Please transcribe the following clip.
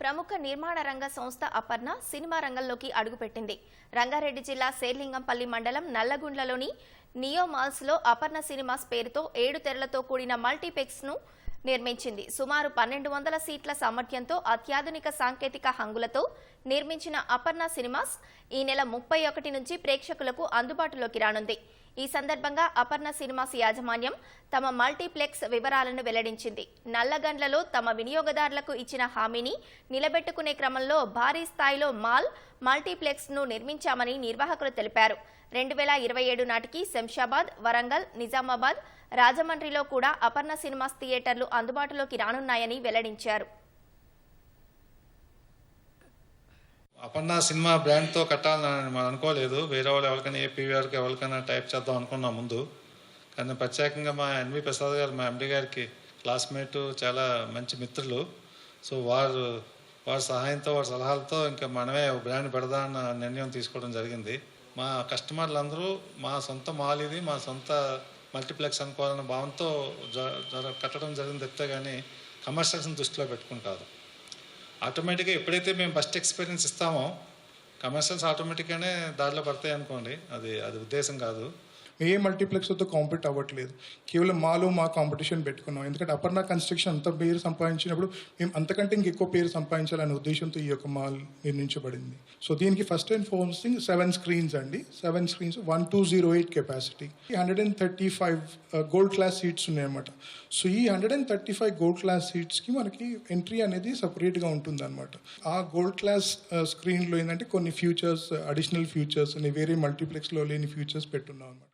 ప్రముఖ నిర్మాణ రంగ సంస్థ అపర్ణ సినిమా రంగంలోకి అడుగుపెట్టింది. రంగారెడ్డి జిల్లా శేర్లింగంపల్లి మండలం నల్లగుండ్లలోని నియో మాల్స్లో అపర్ణ సినిమాస్ పేరుతో ఏడు తెరలతో కూడిన మల్టీప్లెక్స్ను నిర్మించింది. సుమారు పన్నెండు వందల సీట్ల సామర్థ్యంతో అత్యాధునిక సాంకేతిక హంగులతో నిర్మించిన అపర్ణ సినిమాస్ ఈ నెల ముప్పై ఒకటి నుంచి ప్రేక్షకులకు అందుబాటులోకి రానుంది. ఈ సందర్భంగా అపర్ణ సినిమాస్ యాజమాన్యం తమ మల్టీప్లెక్స్ వివరాలను వెల్లడించింది. నల్లగండ్లలో తమ వినియోగదారులకు ఇచ్చిన హామీని నిలబెట్టుకునే క్రమంలో భారీ స్థాయిలో మాల్ మల్టీప్లెక్స్ను నిర్మించామని నిర్వాహకులు తెలిపారు. రెండు వేల ఇరవై ఏడు నాటికి శంషాబాద్ వరంగల్ నిజామాబాద్ రాజమండ్రిలో కూడా అపర్ణ సినిమాస్ థియేటర్లు అందుబాటులోకి రానున్నాయని వెల్లడించారు. అపర్ణ సినిమా బ్రాండ్తో కట్టాలని మనం అనుకోలేదు. వేరే వాళ్ళు ఎవరికైనా ఏపీవీఆర్కి ఎవరికైనా టైప్ చేద్దాం అనుకున్నాం ముందు. కానీ ప్రత్యేకంగా మా ఎన్వి ప్రసాద్ గారు మా ఎండి గారికి క్లాస్మేట్ చాలా మంచి మిత్రులు. సో వారు వారి సహాయంతో వారి సలహాలతో ఇంకా మనమే బ్రాండ్ బ్రాండ్ పెడదామన్న నిర్ణయం తీసుకోవడం జరిగింది. మా కస్టమర్లు అందరూ మా సొంత మాల్ ఇది మా సొంత మల్టీప్లెక్స్ అనుకోవాలన్న భావంతో జర- కట్టడం జరిగింది. తప్పితే కానీ కమర్షియల్స్ని దృష్టిలో పెట్టుకుంటారు ఆటోమేటిక్గా ఎప్పుడైతే మేము ఫస్ట్ ఎక్స్పీరియన్స్ ఇస్తామో కమర్షియల్స్ ఆటోమేటిక్గానే దారిలో పడతాయి అనుకోండి అది అది ఉద్దేశం కాదు. ఏ మల్టీప్లెక్స్తో కాంపిట్ అవ్వట్లేదు. కేవలం మాలో మా కాంపిటీషన్ పెట్టుకున్నాం. ఎందుకంటే అపర్ణ కన్స్ట్రక్షన్ అంత పేరు సంపాదించినప్పుడు మేము అంతకంటే ఇంకెక్కువ పేరు సంపాదించాలనే ఉద్దేశంతో ఈ యొక్క మాల్ నిర్మించబడింది. సో దీనికి first and fourth thing seven screens అండి. Seven screens one two zero eight capacity hundred and thirty five gold class seats ఉన్నాయన్నమాట. సో ఈ hundred and thirty five gold class సీట్స్కి మనకి ఎంట్రీ అనేది సపరేట్గా ఉంటుంది అనమాట ఆ గోల్డ్ క్లాస్ స్క్రీన్లో ఏంటంటే కొన్ని ఫ్యూచర్స్ అడిషనల్ ఫ్యూచర్స్ వేరే మల్టీప్లెక్స్లో లేని ఫ్యూచర్స్ పెట్టున్నాం అనమాట